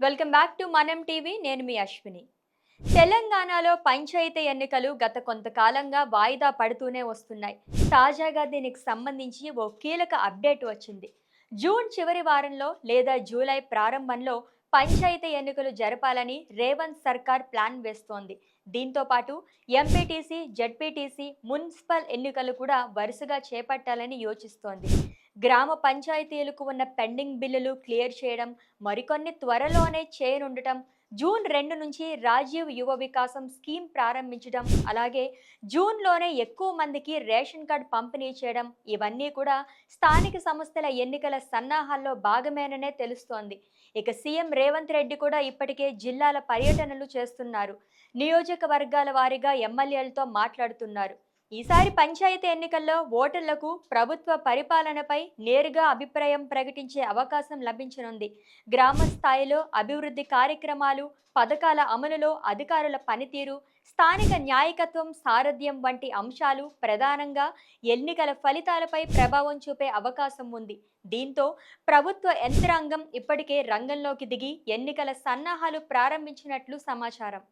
Welcome back to Manam TV. నేను మీ అశ్విని. తెలంగాణలో పంచాయతీ ఎన్నికలు గత కొంతకాలంగా వాయిదా పడుతూనే వస్తున్నాయి. తాజాగా దీనికి సంబంధించి ఓ కీలక అప్డేట్ వచ్చింది. జూన్ చివరి వారంలో లేదా జూలై ప్రారంభంలో పంచాయతీ ఎన్నికలు జరపాలని రేవంత్ సర్కార్ ప్లాన్ వేస్తోంది. దీంతో పాటు ఎంపీటీసీ జడ్పీటీసీ మున్సిపల్ ఎన్నికలు కూడా వరుసగా చేపట్టాలని యోచిస్తోంది. గ్రామ పంచాయతీలకు ఉన్న పెండింగ్ బిల్లులు క్లియర్ చేయడం మరికొన్ని త్వరలోనే చేయనుండటం జూన్ రెండు నుంచి రాజీవ్ యువ వికాసం స్కీమ్ ప్రారంభించడం అలాగే జూన్లోనే ఎక్కువ మందికి రేషన్ కార్డ్ పంపిణీ చేయడం ఇవన్నీ కూడా స్థానిక సంస్థల ఎన్నికల సన్నాహాల్లో భాగమేననే తెలుస్తోంది. ఇక సీఎం రేవంత్ రెడ్డి కూడా ఇప్పటికే జిల్లాల పర్యటనలు చేస్తున్నారు. నియోజకవర్గాల వారీగా ఎమ్మెల్యేలతో మాట్లాడుతున్నారు. ఈసారి పంచాయతీ ఎన్నికల్లో ఓటర్లకు ప్రభుత్వ పరిపాలనపై నేరుగా అభిప్రాయం ప్రకటించే అవకాశం లభించనుంది. గ్రామ స్థాయిలో అభివృద్ధి కార్యక్రమాలు పథకాల అమలులో అధికారుల పనితీరు స్థానిక న్యాయకత్వం సారథ్యం వంటి అంశాలు ప్రధానంగా ఎన్నికల ఫలితాలపై ప్రభావం చూపే అవకాశం ఉంది. దీంతో ప్రభుత్వ యంత్రాంగం ఇప్పటికే రంగంలోకి దిగి ఎన్నికల సన్నాహాలు ప్రారంభించినట్లు సమాచారం.